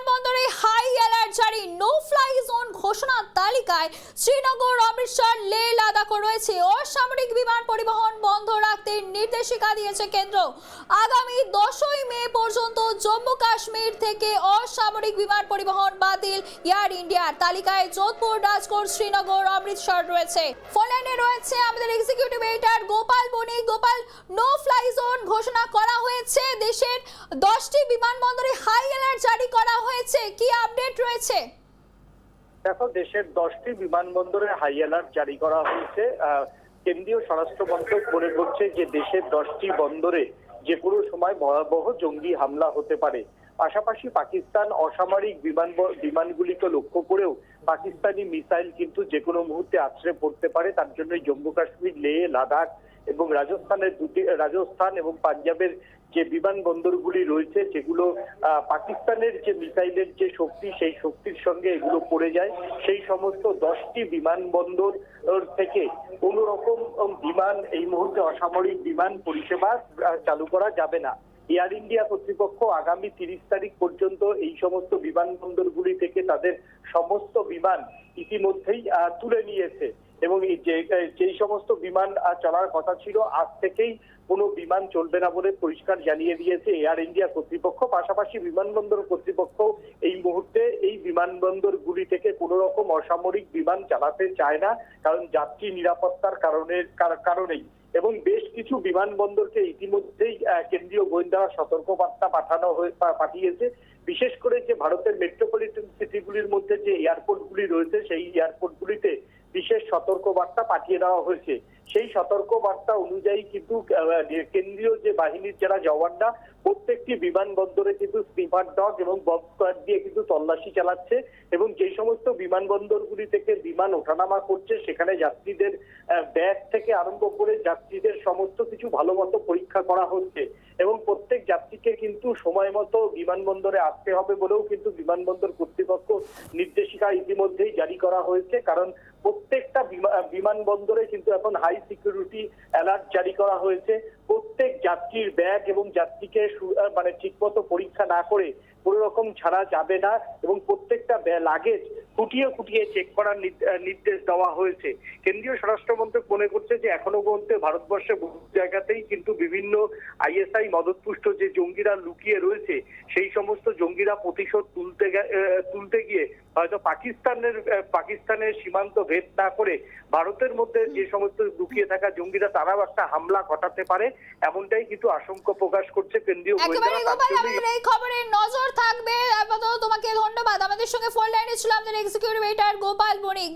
বিমানবন্দরে high alert জারি no fly zone ঘোষণার তালিকায় শ্রীনগর, অমৃতসর লে লাদাখও রয়েছে। অসামরিক বিমান পরিবহন বন্ধ রাখতে নির্দেশিকা দিয়েছে কেন্দ্র। আগামী দশই মে পর্যন্ত জম্মু কাশ্মীর থেকে অসামরিক বিমান পরিবহন বাতিল এয়ার ইন্ডিয়ার তালিকায় যোধপুর, রাজকোট, শ্রীনগর, অমৃতসর রয়েছে। ফোনলাইনে রয়েছে আমাদের executive editor Gopal Banik. Gopal no fly zone ঘোষণা করা হয়েছে। দেশের দশটি বিমানবন্দরে হাই অ্যালার্ট জারি করা হয়েছে। কি আপডেট রয়েছে? দেখো, দেশের দশটি বিমানবন্দরে হাই অ্যালার্ট জারি করা হয়েছে। কেন্দ্রীয় স্বরাষ্ট্র মন্ত্রক মনে করছে যে দেশের দশটি বন্দরে যে কোনো সময় ভয়াবহ জঙ্গি হামলা হতে পারে। পাশাপাশি পাকিস্তান অসামরিক বিমান বিমানগুলিকে লক্ষ্য করেও পাকিস্তানি মিসাইল কিন্তু যে কোনো মুহূর্তে আছড়ে পড়তে পারে। তার জন্য জম্মু কাশ্মীর লেহ লাদাখ এবং রাজস্থানের দুটি, রাজস্থান এবং পাঞ্জাবের যে বিমানবন্দরগুলি রয়েছে, সেগুলো পাকিস্তানের যে মিসাইলের যে শক্তি, সেই শক্তির সঙ্গে এগুলো পড়ে যায়। সেই সমস্ত দশটি বিমানবন্দর থেকে কোনো রকম বিমান, এই মুহূর্তে অসামরিক বিমান পরিষেবা চালু করা যাবে না। এয়ার ইন্ডিয়া কর্তৃপক্ষ আগামী তিরিশ তারিখ পর্যন্ত এই সমস্ত বিমানবন্দরগুলি থেকে তাদের সমস্ত বিমান ইতিমধ্যেই তুলে নিয়েছে। এবং যেই সমস্ত বিমান চলার কথা ছিল, আজ থেকেই কোনো বিমান চলবে না বলে পরিষ্কার জানিয়ে দিয়েছে এয়ার ইন্ডিয়া কর্তৃপক্ষ। পাশাপাশি বিমানবন্দর কর্তৃপক্ষ এই মুহূর্তে এই বিমানবন্দরগুলি থেকে কোনো রকম অসামরিক বিমান চালাতে চায় না, কারণ যাত্রী নিরাপত্তার কারণে, কার- কারণেই। এবং বেশ কিছু বিমানবন্দরকে ইতিমধ্যেই কেন্দ্রীয় গোয়েন্দা সতর্কবার্তা পাঠানো হয়ে পাঠিয়েছে। বিশেষ করে যে ভারতের মেট্রোপলিটন সিটিগুলির মধ্যে যে এয়ারপোর্টগুলি রয়েছে, সেই এয়ারপোর্টগুলিতে বিশেষ সতর্কবার্তা পাঠিয়ে দেওয়া হয়েছে। সেই সতর্কবার্তা অনুযায়ী কিন্তু কেন্দ্রীয় যে বাহিনীর যারা জওয়ানরা, প্রত্যেকটি বিমানবন্দরে কিন্তু স্নিপার ডগ এবং স্কোয়াড দিয়ে তল্লাশি চালাচ্ছে এবং যে সমস্ত বিমানবন্দরগুলি থেকে বিমান ওঠানামা করছে, সেখানে যাত্রীদের ব্যাগ থেকে আরম্ভ করে যাত্রীদের সমস্ত কিছু ভালো মতো পরীক্ষা করা হচ্ছে। এবং প্রত্যেক যাত্রীকে কিন্তু সময় মতো বিমানবন্দরে আসতে হবে বলেও কিন্তু বিমানবন্দর কর্তৃপক্ষ নির্দেশিকা ইতিমধ্যেই জারি করা হয়েছে। কারণ প্রত্যেকটা বিমা- বিমানবন্দরে কিন্তু এখন হাই সিকিউরিটি অ্যালার্ট জারি করা হয়েছে। প্রত্যেক যাত্রীর ব্যাগ এবং যাত্রীকে মানে ঠিকমতো পরীক্ষা না করে কোনো রকম ছাড়া যাবে না এবং প্রত্যেকটা লাগেজ খুঁটিয়ে খুঁটিয়ে চেক করার নির্দেশ দেওয়া হয়েছে। কেন্দ্রীয় স্বরাষ্ট্রমন্ত্রক মনে করছে যে এখনও পর্যন্ত ভারতবর্ষে বহু জায়গাতেই কিন্তু বিভিন্ন আইএসআই মদতপুষ্ট যে জঙ্গিরা লুকিয়ে রয়েছে, সেই সমস্ত জঙ্গিরা প্রতিশোধ তুলতে তুলতে গিয়ে হয়তো পাকিস্তানের পাকিস্তানের সীমান্ত ভেদ না করে ভারতের মধ্যে যে সমস্ত লুকিয়ে থাকা জঙ্গিরা তারাও একটা হামলা ঘটাতে পারে এমনটাই কিন্তু আশঙ্কা প্রকাশ করছে কেন্দ্রীয় এই খবরে নজর থাকবে। আপাতত তোমাকে ধন্যবাদ। আমাদের সঙ্গে ফোন লাইনে ছিল আমাদের এক্সিকিউটিভ এডিটর গোপাল বণিক